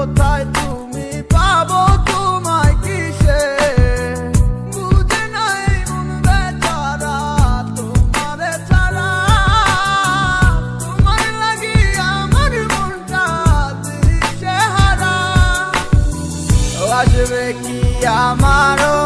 কোথায় তুমি পাবো তোমায় কিসে? বুঝে নাই মন বেচারা, তোমার ছাড়া তোমার লাগি আমার মনটা দিশে হারা আসবে কি আমারও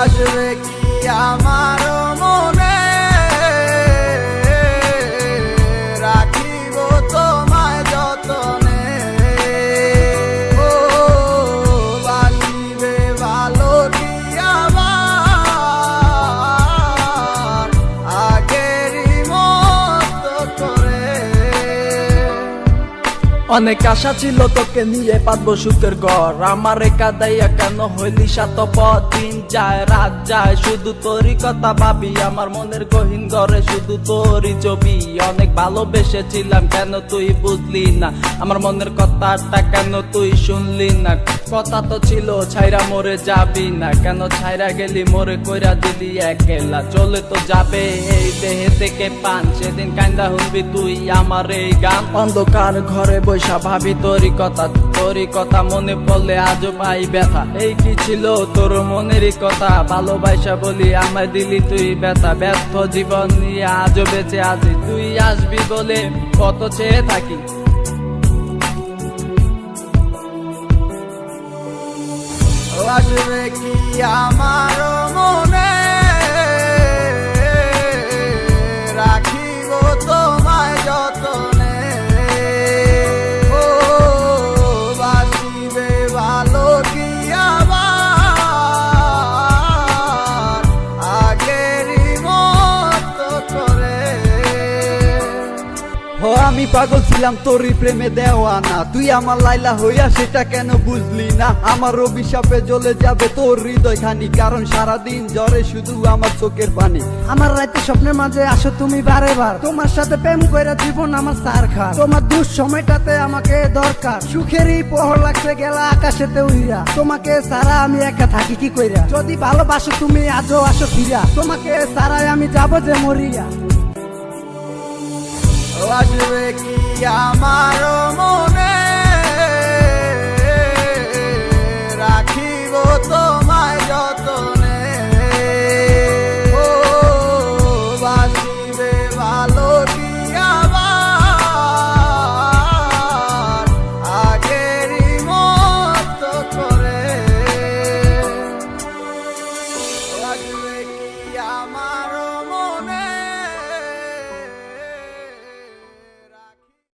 আসবে কি আমার অনেক আশা ছিল তোকে নিয়ে পাতবো সুখের ঘর। আমার একা দাইয়া কেন হইলি সাত দিন যায়, রাত যায়, শুধু তোরই কথা ভাবি। আমার মনের গহীন ঘরে শুধু তোরই ছবি। অনেক ভালোবেসেছিলাম, কেন তুই বুঝলি না? আমার মনের কথাটা কেন তুই শুনলি না? কথা তো ছিল, ছাইরা মরে যাবি না। কেন ছাইরা গেলি, মরে কইরা দিলি একলা? চলে তো যাবে এই দেহে থেকে পান। সেদিন কান্দা শুনবি তুই আমার এই গান। অন্ধকার ঘরে বৈশা ভাবি কথা কথা, মনে পড়লে আজও পাই ব্যথা। এই কি ছিল তোর মনেরই কথা? ভালোবাসা বলি আমায় দিলি তুই ব্যথা। ব্যর্থ জীবন নিয়ে আজও বেঁচে আছি। তুই আসবি বলে কত চেয়ে থাকি। আসবে কি আমার আমি পাগল ছিলাম, তোরই প্রেমে দেওয়ানা তুই আমার লাইলা হইয়া সেটা কেন বুঝলি না? আমার অভিশাপে জ্বলে যাবে তোর হৃদয় খানি কারণ সারাদিন জ্বরে শুধু আমার চোখের পানি। আমার রাতে স্বপ্নের মাঝে আসো তুমি বারে বার তোমার সাথে প্রেম কইরা জীবন আমার সার খা তোমার দুঃ সময়টাতে আমাকে দরকার। সুখেরই পহর লাগছে, গেলা আকাশেতে উইরা। তোমাকে সারা আমি একা থাকি কি কইরা? যদি ভালোবাসো তুমি, আজও আসো ফিরা। তোমাকে সারাই আমি যাব যে মরিয়া। আসবে কি আমার মনে? রাখিব তোমায় যতনে। ও, বাসিবে ভালো কি আবার? আগেরই মত করে। আসবে কি আমার